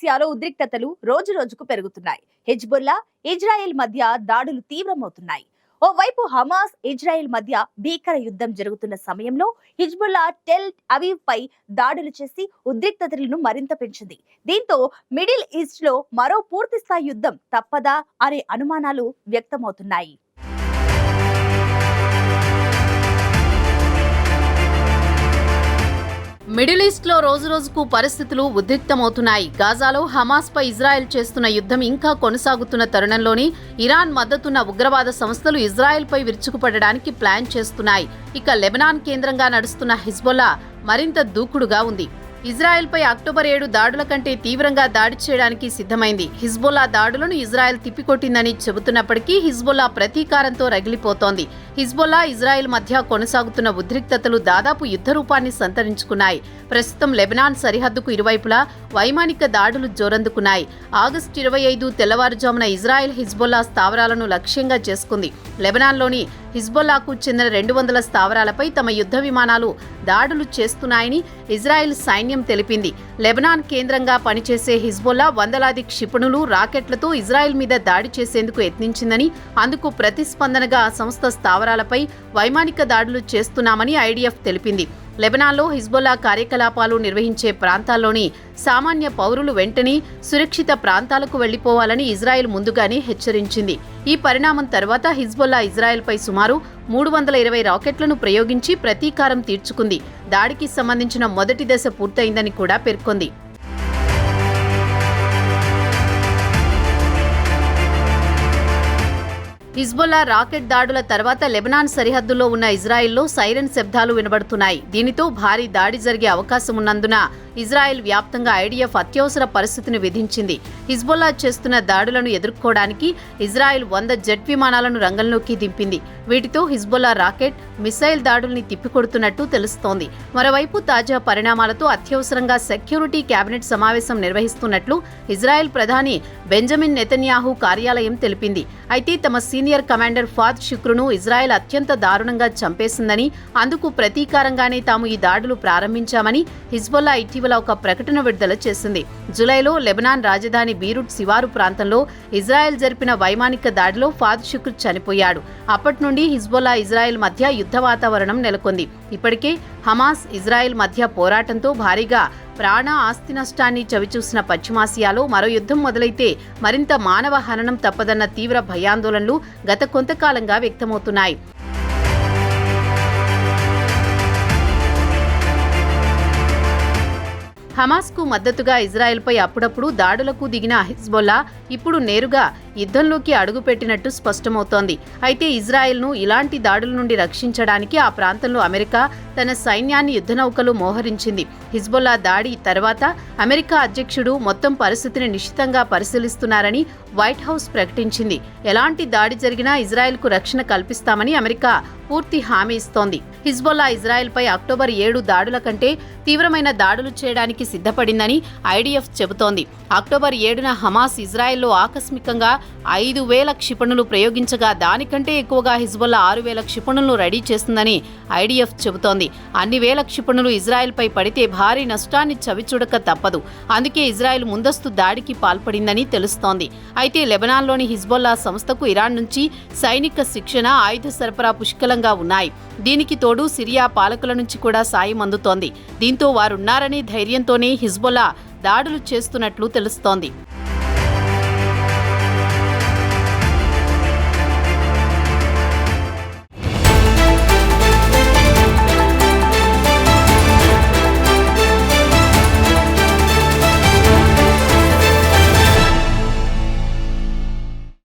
ఆసియాలో ఉద్రిక్తతలు రోజు రోజుకు పెరుగుతున్నాయి. హిజ్బుల్లా ఇజ్రాయెల్ మధ్య దాడులు తీవ్రమవుతున్నాయి. ఓవైపు హమాస్ ఇజ్రాయెల్ మధ్య భీకర యుద్ధం జరుగుతున్న సమయంలో హిజ్బుల్లా టెల్ అవీవ్ పై దాడులు చేసి ఉద్రిక్తతలను మరింత పెంచింది. దీంతో మిడిల్ ఈస్ట్లో మరో పూర్తిస్థాయి యుద్ధం తప్పదా అనే అనుమానాలు వ్యక్తమవుతున్నాయి. మిడిల్ ఈస్ట్లో రోజు రోజుకు పరిస్థితులు ఉద్రిక్తమవుతున్నాయి. గాజాలో హమాస్ పై ఇజ్రాయెల్ చేస్తున్న యుద్ధం ఇంకా కొనసాగుతున్న తరుణంలోనే ఇరాన్ మద్దతున్న ఉగ్రవాద సంస్థలు ఇజ్రాయెల్ పై విరుచుకుపడడానికి ప్లాన్ చేస్తున్నాయి. ఇక లెబనాన్ కేంద్రంగా నడుస్తున్న హిజ్బొల్లా మరింత దూకుడుగా ఉంది. ఇజ్రాయెల్ పై అక్టోబర్ ఏడు దాడుల కంటే తీవ్రంగా దాడి చేయడానికి సిద్ధమైంది. హిజ్బుల్లా దాడులను ఇజ్రాయెల్ తిప్పికొట్టిందని చెబుతున్నప్పటికీ హిజ్బుల్లా ప్రతీకారంతో రగిలిపోతోంది. హిజ్బుల్లా ఇజ్రాయెల్ మధ్య కొనసాగుతున్న ఉద్రిక్తతలు దాదాపు యుద్ధ రూపాన్ని సంతరించుకున్నాయి. ప్రస్తుతం లెబనాన్ సరిహద్దుకు ఇరువైపులా వైమానిక దాడులు జోరందుకున్నాయి. ఆగస్టు ఇరవై ఐదు తెల్లవారుజామున ఇజ్రాయెల్ హిజ్బుల్లా స్థావరాలను లక్ష్యంగా చేసుకుంది. లెబనాన్లోని హిజ్బుల్లాకు చెందిన రెండు వందల స్థావరాలపై తమ యుద్ధ విమానాలు దాడులు చేస్తున్నాయని ఇజ్రాయెల్ సైన్యం తెలిపింది. లెబనాన్ కేంద్రంగా పనిచేసే హిజ్బుల్లా వందలాది క్షిపణులు రాకెట్లతో ఇజ్రాయెల్ మీద దాడి చేసేందుకు యత్నించిందని అందుకు ప్రతిస్పందనగా ఆ సంస్థ స్థావరాలపై వైమానిక దాడులు చేస్తున్నామని ఐడిఎఫ్ తెలిపింది. లెబనాన్లో హిజ్బుల్లా కార్యకలాపాలు నిర్వహించే ప్రాంతాల్లోని సామాన్య పౌరులు వెంటనే సురక్షిత ప్రాంతాలకు వెళ్ళిపోవాలని ఇజ్రాయెల్ ముందుగానే హెచ్చరించింది. ఈ పరిణామం తర్వాత హిజ్బుల్లా ఇజ్రాయెల్పై సుమారు మూడు వందల ఇరవై రాకెట్లను ప్రయోగించి ప్రతీకారం తీర్చుకుంది. దాడికి సంబంధించిన మొదటి దశ పూర్తయిందని కూడా పేర్కొంది. హిజ్బుల్లా రాకెట్ దాడుల తర్వాత లెబనాన్ సరిహద్దులో ఉన్న ఇజ్రాయెల్లో సైరన్ శబ్దాలు వినబడుతున్నాయి. దీనితో భారీ దాడి జరిగే అవకాశం ఉన్నందున ఇజ్రాయెల్ వ్యాప్తంగా ఐడిఎఫ్ అత్యవసర పరిస్థితిని విధించింది. హిజ్బుల్లా చేస్తున్న దాడులను ఎదుర్కోవడానికి ఇజ్రాయెల్ వంద జెట్ విమానాలను రంగంలోకి దింపింది. వీటితో హిజ్బుల్లా రాకెట్ మిసైల్ దాడుల్ని తిప్పికొడుతున్నట్టు తెలుస్తోంది. మరోవైపు తాజా పరిణామాలతో అత్యవసరంగా సెక్యూరిటీ కేబినెట్ సమావేశం నిర్వహిస్తున్నట్లు ఇజ్రాయెల్ ప్రధాని బెంజమిన్ నెతన్యాహు కార్యాలయం తెలిపింది. అయితే తమ సీనియర్ కమాండర్ ఫాద్ షుక్రును ఇజ్రాయెల్ అత్యంత దారుణంగా చంపేసిందని అందుకు ప్రతీకారంగానే తాము ఈ దాడులు ప్రారంభించామని హిజ్బుల్లా ఇటీవల ఒక ప్రకటన విడుదల చేసింది. జులైలో లెబనాన్ రాజధాని బీరుట్ శివారు ప్రాంతంలో ఇజ్రాయెల్ జరిపిన వైమానిక దాడిలో ఫాద్ షుక్ర్ చనిపోయాడు. అప్పటి నుండి హిజ్బుల్లా ఇజ్రాయెల్ మధ్య యుద్ధ వాతావరణం నెలకొంది. ఇప్పటికే హమాస్ ఇజ్రాయెల్ మధ్య పోరాటంతో భారీగా ప్రాణ ఆస్తి నష్టాన్ని చవిచూసిన పశ్చిమాసియాలో మరో యుద్ధం మొదలైతే మరింత మానవ హననం తప్పదన్న తీవ్ర భయాందోళనలు గత కొంతకాలంగా వ్యక్తమవుతున్నాయి. హమాస్కు మద్దతుగా ఇజ్రాయెల్పై అప్పుడప్పుడు దాడులకు దిగిన హిజ్బొల్లా ఇప్పుడు నేరుగా యుద్ధంలోకి అడుగుపెట్టినట్టు స్పష్టమవుతోంది. అయితే ఇజ్రాయెల్ను ఇలాంటి దాడుల నుండి రక్షించడానికి ఆ ప్రాంతంలో అమెరికా తన సైన్యాన్ని యుద్ధనౌకలు మోహరించింది. హిజ్బుల్లా దాడి తర్వాత అమెరికా అధ్యక్షుడు మొత్తం పరిస్థితిని నిశ్చితంగా పరిశీలిస్తున్నారని వైట్ హౌస్ ప్రకటించింది. ఎలాంటి దాడి జరిగినా ఇజ్రాయెల్కు రక్షణ కల్పిస్తామని అమెరికా పూర్తి హామీ ఇస్తోంది. హిజ్బొల్లా ఇజ్రాయెల్పై అక్టోబర్ ఏడు దాడుల కంటే తీవ్రమైన దాడులు చేయడానికి సిద్ధపడిందని ఐడిఎఫ్ చెబుతోంది. అక్టోబర్ ఏడున హమాస్ ఇజ్రాయెల్లో ఆకస్మికంగా ఐదు వేల క్షిపణులు ప్రయోగించగా దానికంటే ఎక్కువగా హిజ్బొల్లా ఆరు వేల క్షిపణులను రెడీ చేస్తుందని ఐడిఎఫ్ చెబుతోంది. అన్ని వేల క్షిపణులు ఇజ్రాయెల్పై పడితే భారీ నష్టాన్ని చవిచూడక తప్పదు. అందుకే ఇజ్రాయెల్ ముందస్తు దాడికి పాల్పడిందని తెలుస్తోంది. అయితే లెబనాన్లోని హిజ్బుల్లా సంస్థకు ఇరాన్ నుంచి సైనిక శిక్షణ ఆయుధ సరఫరా పుష్కలంగా ఉన్నాయి. దీనికి తోడు సిరియా పాలకుల నుంచి కూడా సాయం అందుతోంది. దీంతో వారున్నారనే ధైర్యంతోనే హిజ్బుల్లా దాడులు చేస్తున్నట్లు తెలుస్తోంది.